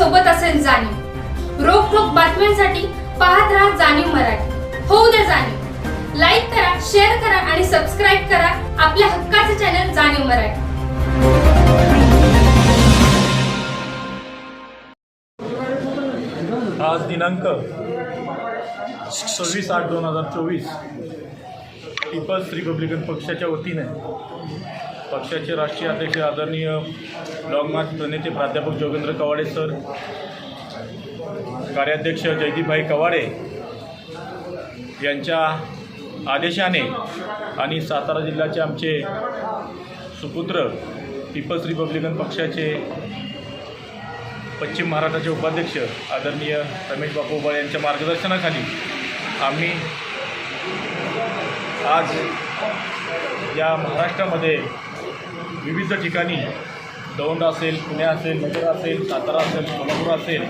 सोबत असेल जाणीव. रोखोक बातम्यांसाठी पाहत राहा जाणीव मराठी. होऊ द्या जाणीव. लाईक करा शेअर करा आणि सबस्क्राईब करा आपल्या हक्काचे चॅनल जाणीव मराठी. आज दिनांक सव्वीस आठ दोन हजार चोवीस. पीपल्स रिपब्लिकन पक्षाच्या वतीने पक्षाचे राष्ट्रीय अध्यक्ष आदरणीय लॉंग मार्च प्रणेते प्राध्यापक जोगेंद्र कवाडे सर कार्याध्यक्ष जयदीपभाई कवाडे यांच्या आदेशाने आणि सातारा जिल्ह्याचे आमचे सुपुत्र पीपल्स रिपब्लिकन पक्षाचे पश्चिम महाराष्ट्राचे उपाध्यक्ष आदरणीय रमेश बापू उबाळे यांच्या मार्गदर्शनाखाली आम्ही आज या महाराष्ट्रामध्ये विविध ठिकाणी दौंड असेल पुणे असेल नगर असेल सातारा असेल सोलापूर असेल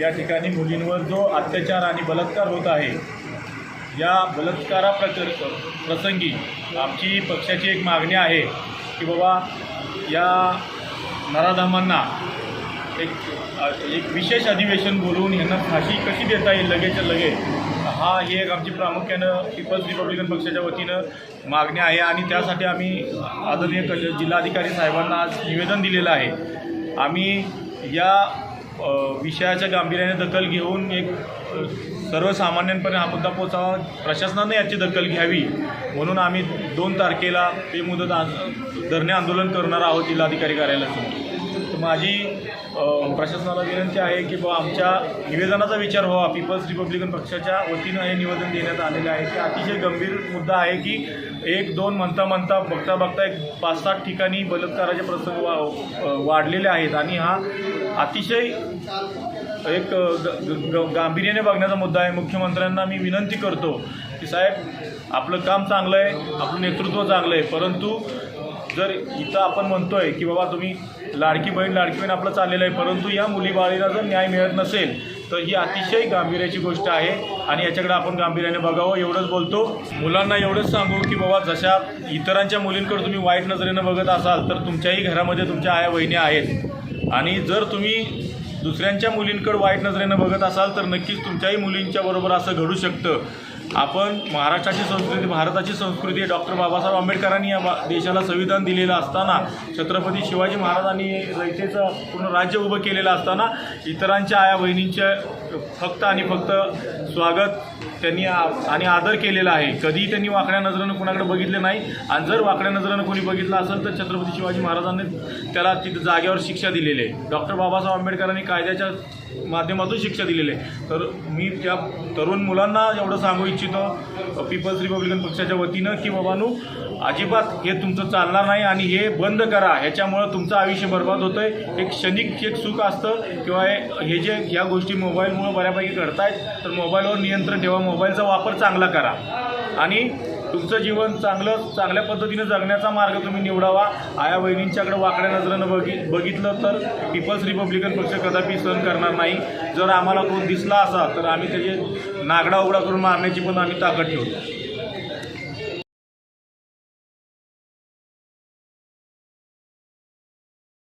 या ठिकाणी मुलींवर जो अत्याचार आणि बलात्कार होत आहे या बलात्कारा प्रकर प्रसंगी आमची पक्षाची एक मागणी आहे की बाबा या नराधामांना एक एक विशेष अधिवेशन बोलवून यांना फाशी कशी देता येईल लगेच? लगे हा ही एक आमची प्रामुख्यानं पीपल्स रिपब्लिकन पक्षाच्या वतीनं मागणी आहे आणि त्यासाठी आम्ही आदरणीय क जिल्हाधिकारी साहेबांना आज निवेदन दिलेलं आहे. आम्ही या विषयाच्या गांभीर्याने दखल घेऊन एक सर्वसामान्यांपर्यंत हा मुद्दा पोचावा प्रशासनाने याची दखल घ्यावी म्हणून आम्ही दोन तारखेला ते मुदत आज धरणे आंदोलन करणार आहोत जिल्हाधिकारी कार्यालयासमोर. माझी प्रशासनाला विनंती आहे की बुवा आमच्या निवेदनाचा विचार व्हावा. पीपल्स रिपब्लिकन पक्षाच्या वतीनं हे निवेदन देण्यात आलेलं आहे. ते अतिशय गंभीर मुद्दा आहे की एक दोन म्हणता म्हणता बघता बघता एक पाच सात ठिकाणी बलात्काराचे प्रसंग वा वाढलेले आहेत. आणि हा अतिशय एक ग- ग- गांभीर्याने बघण्याचा मुद्दा आहे. मुख्यमंत्र्यांना मी विनंती करतो की साहेब आपलं काम चांगलं आहे आपलं नेतृत्व चांगलं आहे. परंतु जर इथं आपण म्हणतोय की बाबा तुम्ही लाडकी बहीण लाडकी बहीण आपलं चाललेलं आहे परंतु या मुलीबाळीला जर न्याय मिळत नसेल तर ही अतिशय गांभीर्याची गोष्ट आहे आणि याच्याकडे आपण गांभीर्याने बघावं. एवढंच बोलतो. मुलांना एवढंच सांगू की बाबा जशा इतरांच्या मुलींकडे तुम्ही वाईट नजरेनं बघत असाल तर तुमच्याही घरामध्ये तुमच्या आया बहिणी आहेत. आणि जर तुम्ही दुसऱ्यांच्या मुलींकडे वाईट नजरेनं बघत असाल तर नक्कीच तुमच्याही मुलींच्या बरोबर असं घडू शकतं. आपण महाराष्ट्राची संस्कृती भारताची संस्कृती डॉक्टर बाबासाहेब आंबेडकरांनी या बा देशाला संविधान दिलेलं असताना छत्रपती शिवाजी महाराजांनी रयतेचं पूर्ण राज्य उभं केलेलं असताना इतरांच्या आया बहिणींच्या फक्त आणि फक्त स्वागत त्यांनी आ- आणि आदर केलेला आहे. कधीही त्यांनी वाकड्या नजरेनं कुणाकडे बघितले नाही. आणि जर वाकड्या नजरेनं कोणी बघितलं असेल तर छत्रपती शिवाजी महाराजांनी त्याला तिथं जागेवर शिक्षा दिलेली आहे. डॉक्टर बाबासाहेब आंबेडकरांनी कायद्याच्या माध्यमातून शिक्षा दिलेली आहे. तर मी त्या तरुण मुलांना एवढं सांगू इच्छितो पीपल्स रिपब्लिकन पक्षाच्या वतीनं की बाबानू अजिबात हे तुमचं चालणार नाही आणि हे बंद करा. ह्याच्यामुळं तुमचं आयुष्य बर्बाद होतं आहे एक क्षणिक एक सुख असतं किंवा हे हे जे ह्या गोष्टी मोबाईलमुळं बऱ्यापैकी घडतायत तर मोबाईलवर नियंत्रण ठेवा मोबाईलचा वापर चांगला करा. आणि तुमचं जीवन चांगलं चांगल्या पद्धतीनं जगण्याचा मार्ग तुम्ही निवडावा. आया बहिणींच्याकडे वाकड्या नजरेनं बघि बघितलं तर पीपल्स रिपब्लिकन पक्ष कदापि सहन करणार नाही. जर आम्हाला कोण दिसला असा तर आम्ही त्याचे नागडा उघडा करून मारण्याची पण आम्ही ताकद ठेवतो.